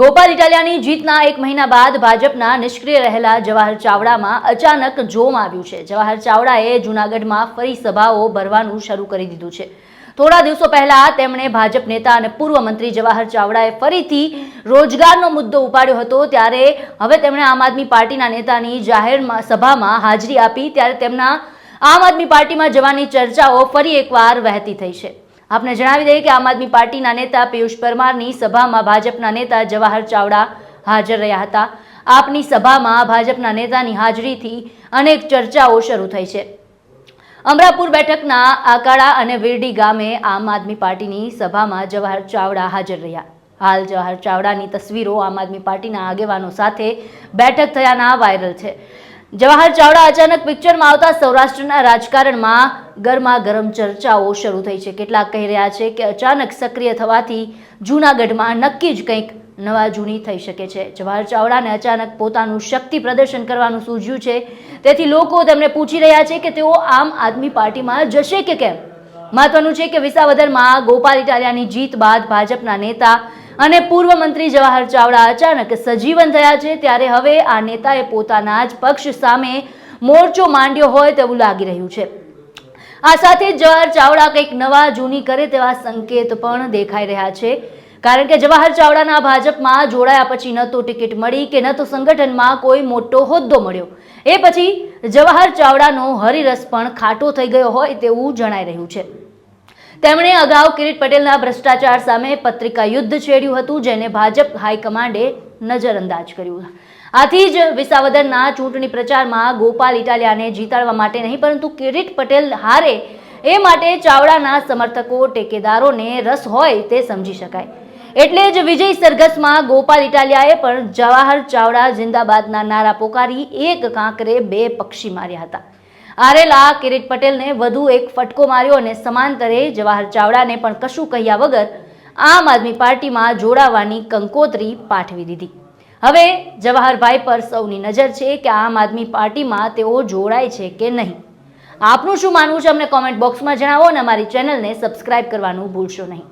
ગોપાલ ઇટાલિયાની જીતના એક મહિના બાદ ભાજપના નિષ્ક્રિય રહેલા જવાહર ચાવડામાં અચાનક જોમ આવ્યું છે. જવાહર ચાવડાએ જૂનાગઢમાં ફરી સભાઓ ભરવાનું શરૂ કરી દીધું છે. થોડા દિવસો પહેલા તેમણે ભાજપ નેતા અને પૂર્વ મંત્રી જવાહર ચાવડાએ ફરીથી રોજગારનો મુદ્દો ઉપાડ્યો હતો. ત્યારે હવે તેમણે આમ આદમી પાર્ટીના નેતાની જાહેર સભામાં હાજરી આપી. ત્યારે તેમના આમ આદમી પાર્ટીમાં જવાની ચર્ચાઓ ફરી એકવાર વહેતી થઈ છે. આપને જણાવી દઈએ કે આમ આદમી પાર્ટીના નેતા પિયુષ પરમારની સભામાં ભાજપના નેતા જવાહર ચાવડા હાજર રહ્યા હતા. આપની સભામાં ભાજપના નેતાની હાજરીથી અનેક ચર્ચાઓ શરૂ થઈ છે. અમરાપુર બેઠકના આકાળા અને વિરડી ગામે આમ આદમી પાર્ટીની સભામાં જવાહર ચાવડા હાજર રહ્યા. હાલ જવાહર ચાવડાની તસવીરો આમ આદમી પાર્ટીના આગેવાનો સાથે બેઠક થયાના વાયરલ છે. જવાહર ચાવડા અચાનક પિક્ચરમાં આવતા સૌરાષ્ટ્રના રાજકારણમાં ગરમા ગરમ ચર્ચાઓ શરૂ થઈ છે. કેટલાક કહી રહ્યા છે કે અચાનક સક્રિય થવાથી જૂનાગઢમાં નક્કી જ કંઈક નવા જૂની થઈ શકે છે. જવાહર ચાવડાને અચાનક પોતાનું શક્તિ પ્રદર્શન કરવાનું સૂઝ્યું છે. તેથી લોકો તેમને પૂછી રહ્યા છે કે તેઓ આમ આદમી પાર્ટીમાં જશે કે કેમ? મહત્વનું છે કે વિસાવદરમાં ગોપાલ ઇટાલિયાની જીત બાદ ભાજપના નેતા અને પૂર્વ મંત્રી જવાહર ચાવડા અચાનક સજીવન થયા છે. ત્યારે હવે આ નેતાએ પોતાના જ પક્ષ સામે મોરચો માંડ્યો હોય તેવું લાગી રહ્યું છે. આ સાથે જવાહર ચાવડા કંઈક નવા જૂની કરે તેવા સંકેત પણ દેખાઈ રહ્યા છે. કારણ કે જવાહર ચાવડાના ભાજપમાં જોડાયા પછી ન તો ટિકિટ મળી કે ન તો સંગઠનમાં કોઈ મોટો હોદ્દો મળ્યો. એ પછી જવાહર ચાવડાનો હરિરસ પણ ખાટો થઈ ગયો હોય તેવું જણાઈ રહ્યું છે. તેમણે અગાઉ કિરીટ પટેલના ભ્રષ્ટાચાર સામે પત્રિકા યુદ્ધ છેડ્યું હતું, જેને ભાજપ હાઈકમાન્ડે નજરઅંદાજ કર્યું. આથી જ વિસાવદરના ચૂંટણી પ્રચારમાં ગોપાલ ઇટાલિયાને જીતાડવા માટે નહીં, પરંતુ કિરીટ પટેલ હારે એ માટે ચાવડાના સમર્થકો, ટેકેદારોને રસ હોય તે સમજી શકાય. એટલે જ વિજય સરઘસમાં ગોપાલ ઇટાલિયાએ પણ જવાહર ચાવડા જિંદાબાદના નારા પોકારી એક કાંકરે બે પક્ષી માર્યા હતા. આરેલા કિરીટ પટેલને વધુ એક ફટકો માર્યો અને સમાંતરે જવાહર ચાવડાને પણ કશું કહ્યા વગર આમ આદમી પાર્ટીમાં જોડાવાની કંકોત્રી પાઠવી દીધી. હવે જવાહરભાઈ પર સૌની નજર છે કે આમ આદમી પાર્ટીમાં તેઓ જોડાય છે કે નહીં. આપનું શું માનવું છે અમને કોમેન્ટ બોક્સમાં જણાવો અને અમારી ચેનલને સબસ્ક્રાઇબ કરવાનું ભૂલશો નહીં.